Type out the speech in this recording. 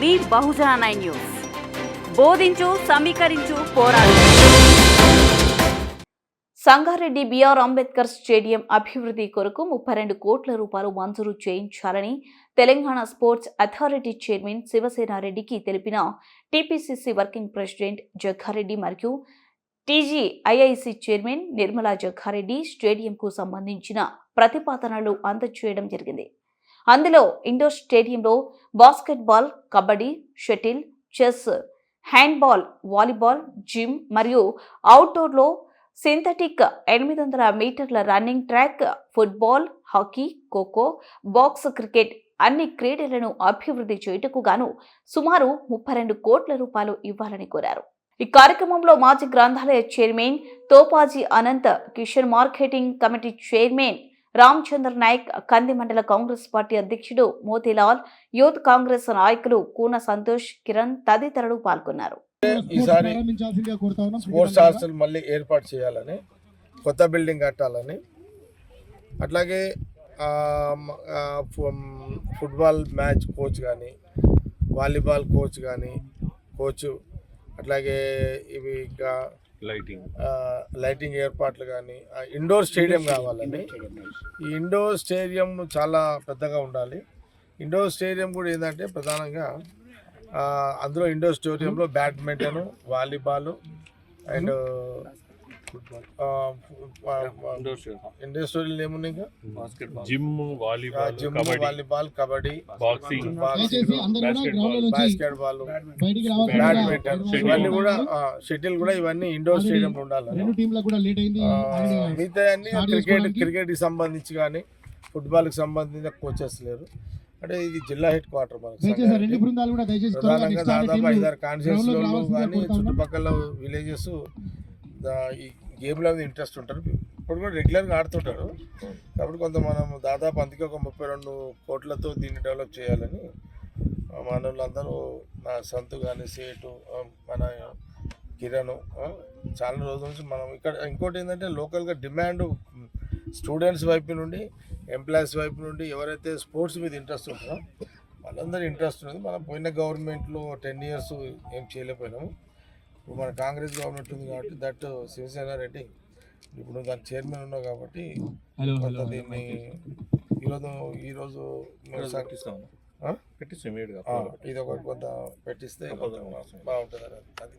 మీ బహుజన nine news. బోధించు సమీకరించు పోరాడు. Sangareddy BR Ambedkar stadium అభివృద్ధి కొరకు ముప్పై రెండు కోట్ల రూపాయలు మంజూరు చేయించాలని తెలంగాణ స్పోర్ట్స్ అథారిటీ చైర్మన్ శివసేనారెడ్డికి తెలిపిన టీపీసీసీ వర్కింగ్ ప్రెసిడెంట్ జగ్గారెడ్డి మరియు TG IIC chairman Nirmala Jaggareddy స్టేడియంకు సంబంధించిన ప్రతిపాదనలు అందజేయడం జరిగింది. అందులో ఇండోర్ స్టేడియంలో basketball kabaddi shuttle chess handball volleyball gym మరియు అవుట్డోర్లో సింథటిక్ ఎనిమిది వందల మీటర్ల running track football hockey kho kho box cricket అన్ని క్రీడలను అభివృద్ధి చేయుటకు గాను సుమారు ముప్పై రెండు కోట్ల రూపాయలు ఇవ్వాలని కోరారు. ఈ కార్యక్రమంలో మాజీ గ్రంథాలయ chairman Topaji Anant Kishan marketing committee chairman Ramachandra Naik Kandi మండల కాంగ్రెస్ పార్టీ అధ్యక్షుడు మోతీలాల్ యూత్ కాంగ్రెస్ నాయకులు కూన సంతోష్ కిరణ్ తదితరులు పాల్గొన్నారు. ఈసారి ప్రారంభించాల్సిందిగా కోరుతా ఉన్నాం. స్పోర్ట్స్ హాస్టల్ మళ్ళీ ఏర్పాటు చేయాలని కొత్త బిల్డింగ్ కట్టాలని. అట్లాగే ఫుట్బాల్ మ్యాచ్ కోచ్ కానీ వాలీబాల్ కోచ్ కానీ కోచ్ అట్లాగే ఇవి ఇంకా లైటింగ్ లైటింగ్ ఏర్పాట్లు కానీ ఇండోర్ స్టేడియం కావాలని ఈ ఇండోర్ స్టేడియం చాలా పెద్దగా ఉండాలి. ఇండోర్ స్టేడియం కూడా ఏంటంటే ప్రధానంగా ఆ, అందులో ఇండోర్ స్టేడియంలో badminton volleyball and indoor stadium ఏమున్నాయి ఇంకా gym volleyball gym kabaddi volleyball kabaddi boxing basketball badminton ఇవన్నీ కూడా షటిల్ కూడా ఇవన్నీ ఇండోర్ స్టేడియం ఉండాలి మిగతా అన్ని క్రికెట్ చేసుకోవడానికి. క్రికెట్కి సంబంధించి కానీ ఫుట్బాల్కి సంబంధించిన కోచెస్ లేరు. అంటే ఇది జిల్లా హెడ్ క్వార్టర్ మనకి దాదాపు ఐదారు కాన్స్టిట్యూన్సీలో కానీ. చుట్టుపక్కల విలేజెస్ ఈ గేమ్లో ఇంట్రెస్ట్ ఉంటారు. ఇప్పుడు కూడా రెగ్యులర్గా ఆడుతుంటారు. కాబట్టి కొంత మనం దాదాపు అందుకే ఒక ముప్పై రెండు కోట్లతో దీన్ని డెవలప్ చేయాలని మానవులందరూ నా సంతు కానీ సేటు మన కిరణ్ చాలా రోజుల నుంచి మనం ఇక్కడ ఇంకోటి ఏంటంటే లోకల్గా డిమాండ్ స్టూడెంట్స్ వైపు నుండి ఎంప్లాయీస్ వైపు నుండి ఎవరైతే స్పోర్ట్స్ మీద ఇంట్రెస్ట్ ఉంటారో వాళ్ళందరూ ఇంట్రెస్ట్ ఉన్నది మనం పోయిన గవర్నమెంట్లో టెన్ ఇయర్స్ ఏం చేయలేకపోయినాము. ఇప్పుడు మన కాంగ్రెస్ గవర్నమెంట్ ఉంది కాబట్టి దట్ శివసేన రెడ్డి ఇప్పుడు దాని చైర్మన్ ఉన్నావు కాబట్టి హలో కొంత దీన్ని ఈరోజు ఈరోజు ఇది ఒకటి కొంత పెట్టిస్తే బాగుంటుంది. అది.